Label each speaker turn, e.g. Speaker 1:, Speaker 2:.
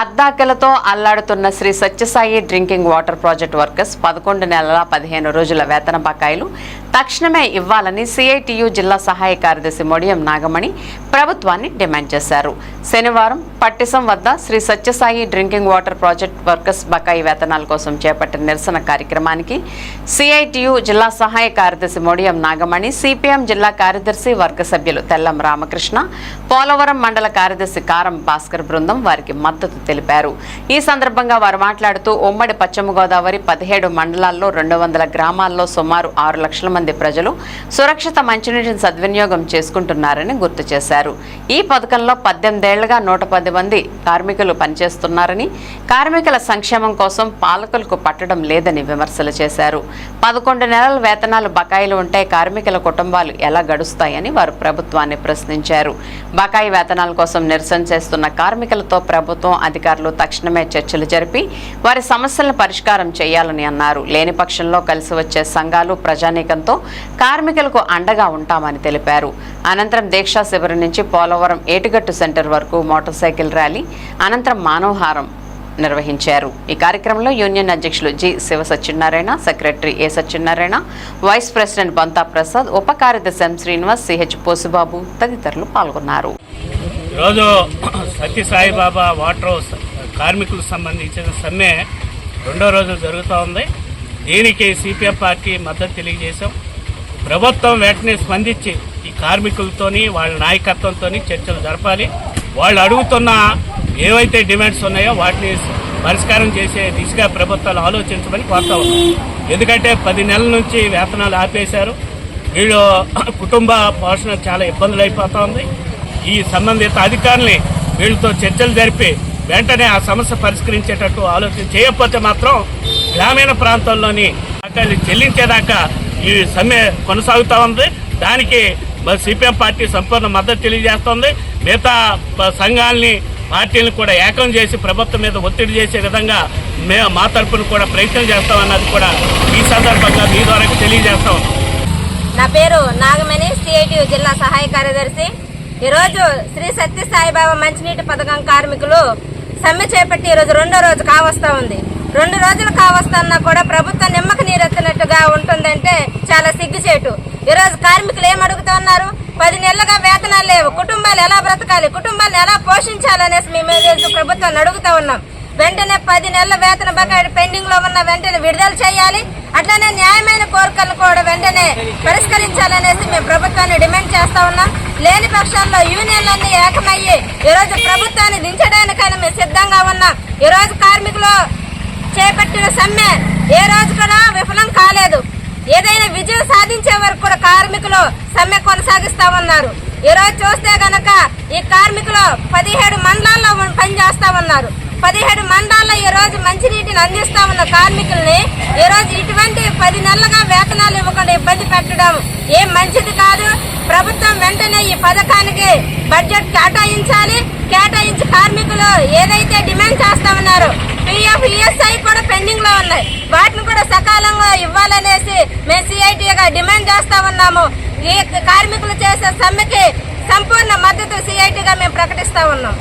Speaker 1: అర్ధాకలతో అల్లాడుతున్న Shri Satyasai drinking water project workers పదకొండు నెలల పదిహేను రోజుల వేతన బకాయిలు తక్షణమే ఇవ్వాలని సిఐటియు జిల్లా సహాయ కార్యదర్శి మొడియం నాగమణి ప్రభుత్వాన్ని డిమాండ్ చేశారు. శనివారం పట్టిసం వద్ద Shri Satyasai drinking water project workers బకాయి వేతనాల కోసం చేపట్టిన నిరసన కార్యక్రమానికి సిఐటియు జిల్లా సహాయ కార్యదర్శి మొడియం నాగమణి సిపిఎం జిల్లా కార్యదర్శి వర్గ సభ్యులు తెల్లం రామకృష్ణ పోలవరం మండల కార్యదర్శి కారం భాస్కర్ బృందం వారికి మద్దతు తెలిపారు. ఈ సందర్భంగా వారు మాట్లాడుతూ ఉమ్మడి పశ్చిమ గోదావరి పదిహేడు మండలాల్లో రెండు వందల గ్రామాల్లో సుమారు ఆరు లక్షల మంది ప్రజలు సురక్షిత మంచినీటిని సద్వినియోగం చేసుకుంటున్నారని గుర్తు చేశారు. ఈ పథకంలో పద్దెనిమిదేళ్ళుగా నూట పది మంది కార్మికులు పనిచేస్తున్నారని కార్మికుల సంక్షేమం కోసం పాలకులకు పట్టడం లేదని విమర్శలు చేశారు. పదకొండు నెలల వేతనాలు బకాయిలు ఉంటే కార్మికుల కుటుంబాలు ఎలా గడుస్తాయని వారు ప్రభుత్వాన్ని ప్రశ్నించారు. బకాయి వేతనాల కోసం నిరసన చేస్తున్న కార్మికులతో ప్రభుత్వం అధికారులు తక్షణమే చర్చలు జరిపి వారి సమస్యలను పరిష్కారం చేయాలని అన్నారు. లేని పక్షంలో కలిసి వచ్చే సంఘాలు ప్రజానీకంతో కార్మికులకు అండగా ఉంటామని తెలిపారు. అనంతరం దీక్షా శిబిరం నుంచి పోలవరం ఏటుగట్టు సెంటర్ వరకు మోటార్ సైకిల్ ర్యాలీ అనంతరం మానవహారం నిర్వహించారు. ఈ కార్యక్రమంలో యూనియన్ అధ్యక్షులు G Siva Satyanarayana secretary A Satyanarayana vice president Bantha Prasad ఉప కార్యదర్శి శ్రీనివాస్ సిహెచ్ పోసుబాబు తదితరులు పాల్గొన్నారు.
Speaker 2: ఈరోజు సత్య సాయిబాబా వాటర్ హౌస్ కార్మికులకు సంబంధించిన సమ్మె రెండో రోజు జరుగుతూ ఉంది. దీనికి సిపిఎం పార్టీ మద్దతు తెలియజేశాం. ప్రభుత్వం వెంటనే స్పందించి ఈ కార్మికులతోని వాళ్ళ నాయకత్వంతో చర్చలు జరపాలి. వాళ్ళు అడుగుతున్న ఏవైతే డిమాండ్స్ ఉన్నాయో వాటిని పరిష్కారం చేసే దిశగా ప్రభుత్వాలు ఆలోచించమని కోరుతా ఉన్నాం. ఎందుకంటే పది నెలల నుంచి వేతనాలు ఆపేశారు. వీళ్ళు కుటుంబ పోషణ చాలా ఇబ్బందులు అయిపోతుంది ఈ సంబంధిత అధికారుల్ని వీళ్ళతో చర్చలు జరిపి వెంటనే ఆ సమస్య పరిష్కరించేటట్టు ఆలోచన చేయకపోతే మాత్రం గ్రామీణ ప్రాంతాల్లోని బకాయిలు చెల్లించేదాకా ఈ సమ్మె కొనసాగుతూ ఉంది. దానికి మరి సిపిఎం పార్టీ సంపూర్ణ మద్దతు తెలియజేస్తోంది. మిగతా సంఘాలని పార్టీలను కూడా ఏకం చేసి ప్రభుత్వం మీద ఒత్తిడి చేసే విధంగా మేము మా తరపున కూడా ప్రయత్నం చేస్తామన్నది కూడా ఈ సందర్భంగా మీ ద్వారా తెలియజేస్తాం.
Speaker 3: నా పేరు నాగమణి సిఐటి జిల్లా సహాయ కార్యదర్శి. ఈరోజు శ్రీ సత్య సాయిబాబా మంచినీటి పథకం కార్మికులు సమ్మె చేపట్టి ఈరోజు రెండో రోజు కావస్తా ఉంది. రెండు రోజులు కావస్తున్నా కూడా ప్రభుత్వం నిమ్మక నీరెత్తినట్టుగా ఉంటుందంటే చాలా సిగ్గుచేటు. ఈరోజు కార్మికులు ఏం అడుగుతా ఉన్నారు పది నెలలుగా వేతనాలు లేవు. కుటుంబాలు ఎలా బ్రతకాలి? కుటుంబాలను ఎలా పోషించాలనేసి మేము ఈరోజు ప్రభుత్వాన్ని అడుగుతా ఉన్నాం. వెంటనే పది నెలల వేతన బకాయి పెండింగ్లో ఉన్న వెంటనే విడుదల చేయాలి. అట్లనే న్యాయమైన కోరికలు కూడా వెంటనే పరిష్కరించాలనేసి మేము ప్రభుత్వాన్ని డిమాండ్ చేస్తా ఉన్నాం. లేని పక్షాల్లో యూనియన్లన్నీ ఏకమయ్యి ఈ రోజు ప్రభుత్వాన్ని దించడానికైనా మేము సిద్ధంగా ఉన్నాం. ఈ రోజు కార్మికులు చేపట్టిన సమ్మె ఏ రోజు కూడా విఫలం కాలేదు. ఏదైనా విజయం సాధించే వరకు కూడా కార్మికులు సమ్మె కొనసాగిస్తా ఉన్నారు. ఈ రోజు చూస్తే గనక ఈ కార్మికులు పదిహేడు మండలాల్లో పనిచేస్తా ఉన్నారు. పదిహేడు మండలాల్లో ఈ రోజు మంచినీటిని అందిస్తా ఉన్న కార్మికుల్ని ఈ రోజు పది నెలలుగా వేతనాలు ఇవ్వకుండా ఇబ్బంది పెట్టడం ఏం మంచిది కాదు. ప్రభుత్వం వెంటనే ఈ పథకానికి బడ్జెట్ కేటాయించాలి. కేటాయించి కార్మికులు ఏదైతే డిమాండ్ చేస్తా ఉన్నారో పిఎఫ్ ఈఎస్ఐ కూడా పెండింగ్లో ఉన్నాయి. వాటిని కూడా సకాలంగా ఇవ్వాలనేసి మేము సిఐటిగా డిమాండ్ చేస్తా ఉన్నాము. ఈ కార్మికులు చేసే సమ్మెకి సంపూర్ణ మద్దతు సిఐటిగా మేము ప్రకటిస్తా ఉన్నాం.